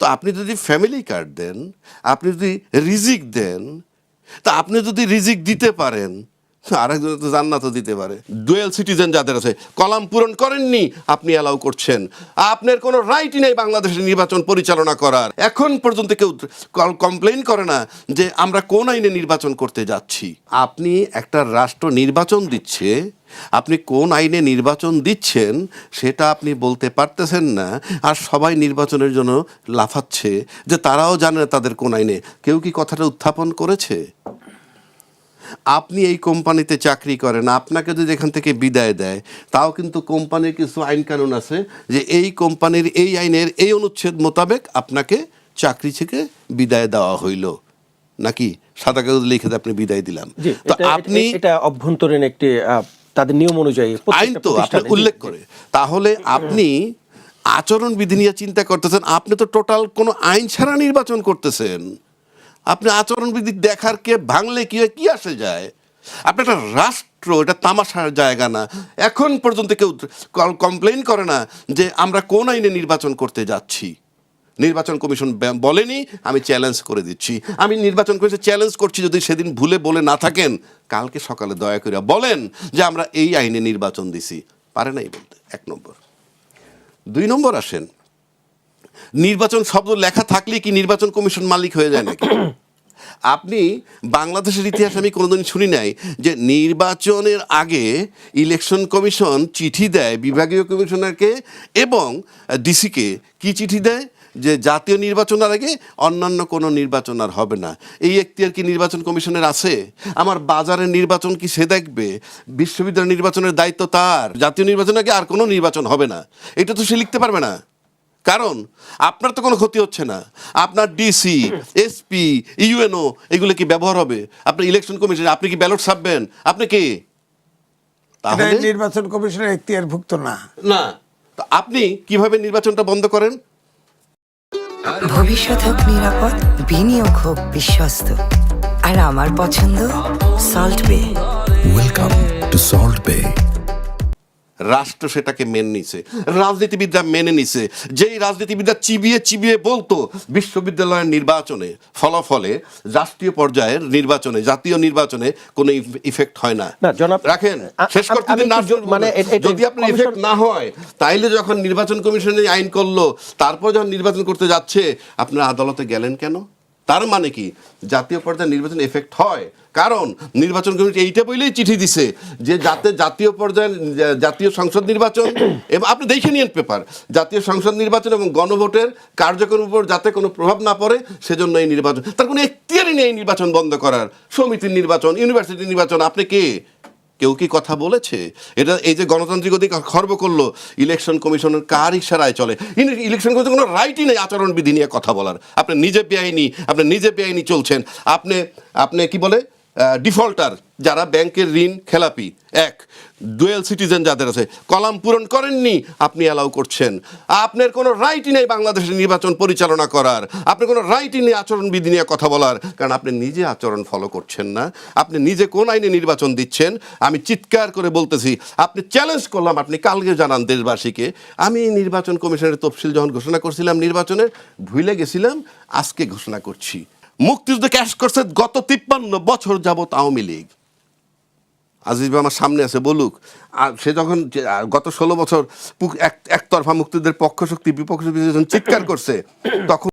তো আপনি যদি ফ্যামিলি কার্ড দেন, আপনি যদি রিজিক দেন, তা আপনি যদি রিজিক দিতে পারেন আরেকজন তো জান্নাতও দিতে পারে। ডুয়েল সিটিজেন যাদের আছে, কলাম পূরণ করেননি, আপনি অ্যালাউ করছেন। আপনার কোনো রাইটই নেই বাংলাদেশের নির্বাচন পরিচালনা করার। এখন পর্যন্ত কেউ কমপ্লেন করে না যে আমরা কোন আইনে নির্বাচন করতে যাচ্ছি। আপনি একটা রাষ্ট্র নির্বাচন দিচ্ছে, আপনি কোন আইনে নির্বাচন দিচ্ছেন, সেটা আপনি বলতে পারতেছেন না, আর সবাই নির্বাচনের জন্য লাফাচ্ছে, যে তারাও জানে না তাদের কোন আইনে। কেউ কি কথাটা উত্থাপন করেছে? আপনি এই কোম্পানিতে চাকরি করেন আপনাকে যদি এখান থেকে বিদায় দেয় তাও কিন্তু কোম্পানির কিছু আইন কানুন আছে যে এই কোম্পানির এই আইনের এই অনুচ্ছেদ মোতাবেক আপনাকে চাকরি থেকে বিদায় দেওয়া হইল। নাকি সাদা কাগজ লিখে আপনি বিদায় দিলাম? তো আপনি এটা- অভ্যন্তরীণ একটি তাদের নিয়ম অনুযায়ী আইন তো আপনি উল্লেখ করে। তাহলে আপনি আচরণ বিধি নিয়ে চিন্তা করতেছেন আপনি তো টোটাল কোনো আইন ছাড়া নির্বাচন করতেছেন। আপনি আচরণ বিধি দেখার কে ভাঙলে কি কি আসে যায়? আপনি একটা রাষ্ট্র, এটা তামাশার জায়গা না। এখন পর্যন্ত কেউ কমপ্লেন করে না যে আমরা কোন আইনে নির্বাচন করতে যাচ্ছি। নির্বাচন কমিশন বলেনি, আমি চ্যালেঞ্জ করে দিচ্ছি। আমি নির্বাচন কমিশন চ্যালেঞ্জ করছি যদি সেদিন ভুলে বলে না থাকেন, কালকে সকালে দয়া করে বলেন যে আমরা এই আইনে নির্বাচন দিছি। পারে নাই বলতে, এক নম্বর। দুই নম্বর আসেন। নির্বাচন শব্দ লেখা থাকলে কি নির্বাচন কমিশন মালিক হয়ে যায় নাকি? আপনি বাংলাদেশের ইতিহাস আমি কোনোদিন শুনি নাই যে নির্বাচনের আগে ইলেকশন কমিশন চিঠি দেয়, বিভাগীয় কমিশনারকে এবং ডিসিকে কি চিঠি দেয়? যে জাতীয় নির্বাচনের আগে অন্যান্য কোনো নির্বাচন আর হবে না। এই এখতিয়ার কি নির্বাচন কমিশনের আছে? আমার বাজারের নির্বাচন কি সে দেখবে? বিশ্ববিদ্যালয় নির্বাচনের দায়িত্ব তার। জাতীয় নির্বাচনের আগে আর কোনো নির্বাচন হবে না। এটা তো সে লিখতে পারবে না। কারণ আপনার তো কোনো ক্ষতি হচ্ছে না। আপনার ডিসি এসপি ইউএনও এগুলো কি ব্যবহার হবে? আপনার ইলেকশন কমিশন আপনি কি ব্যালট ছাপবেন? আপনি কি? তাহলে? নির্বাচন কমিশনের এখতিয়ারভুক্ত না। না। তো আপনি কীভাবে নির্বাচনটা বন্ধ করেন? ভবিষ্যৎ হোক নিরাপদ বিনিয়োগ হোক বিশ্বস্ত। আর আমার পছন্দ সল্ট বে ওয়েলকাম টু সল্ট Bay. রাষ্ট্র সেটাকে মেনে নিছে। রাজনীতিবিদরা মেনে নিছে। যেই রাজনীতিবিদরা চিবিয়ে চিবিয়ে বলতো বিশ্ববিদ্যালয়ের নির্বাচনে ফলাফলে রাষ্ট্রীয় পর্যায়ের নির্বাচনে জাতীয় নির্বাচনে কোনো ইফেক্ট হয় না। রাখেন শেষ করতে দিন মানে যদি আপনার ইফেক্ট না হয় তাইলে যখন নির্বাচন কমিশনে আইন করল তারপর যখন নির্বাচন করতে যাচ্ছে আপনারা আদালতে গেলেন কেন? তার মানে কি? জাতীয় পর্যায়ে নির্বাচন এফেক্ট হয়। কারণ নির্বাচন কমিটি এইটা বলেই চিঠি দিছে যে যাতে জাতীয় পর্যায়ে জাতীয় সংসদ নির্বাচন এবং আপনি দেখে নিন পেপার জাতীয় সংসদ নির্বাচন এবং গণভোটের কার্যক্রমের উপর যাতে কোনো প্রভাব না পড়ে, সেজন্য এই নির্বাচন, তার কোনো এখতিয়ারই নেই নির্বাচন বন্ধ করার। সমিতির নির্বাচন ইউনিভার্সিটি নির্বাচন, আপনি কে? কেউ কি কথা বলেছে? এটা এই যে গণতান্ত্রিক অধিকার খর্ব করল, ইলেকশন কমিশনের কার ইশারায় চলে? ইলেকশন কমিশন কোনো রাইটই নেই আচরণবিধি নিয়ে কথা বলার। আপনি নিজে বেআইনি, আপনি নিজে বেআইনি চলছেন। আপনি আপনি কি বলে? ডিফল্টার, যারা ব্যাংকের ঋণ খেলাপি। এক ডুয়েল সিটিজেন যাদের আছে, কলাম পূরণ করেননি, আপনি অ্যালাউ করছেন। আপনার কোনো রাইটই নেই বাংলাদেশের নির্বাচন পরিচালনা করার। আপনার কোনো রাইটই নেই আচরণবিধি নিয়ে কথা বলার। কারণ আপনি নিজে আচরণ ফলো করছেন না। আপনি নিজে কোন আইনে নির্বাচন দিচ্ছেন? আমি চিৎকার করে বলতেছি, আপনি চ্যালেঞ্জ করলাম, আপনি কালকে জানান দেশবাসীকে। আমি নির্বাচন কমিশনের তফসিল যখন ঘোষণা করছিলাম নির্বাচনের, ভুলে গেছিলাম, আজকে ঘোষণা করছি। মুক্তিযুদ্ধ ক্যাশ করছে গত তিপ্পান্ন বছর যাবৎ আওয়ামী লীগ। আজিজ আমার সামনে আছে, বলুক। আর সে যখন গত ষোলো বছর এক, একতরফা মুক্তিদের পক্ষ শক্তি বিপক্ষ শক্তি চিৎকার করছে, তখন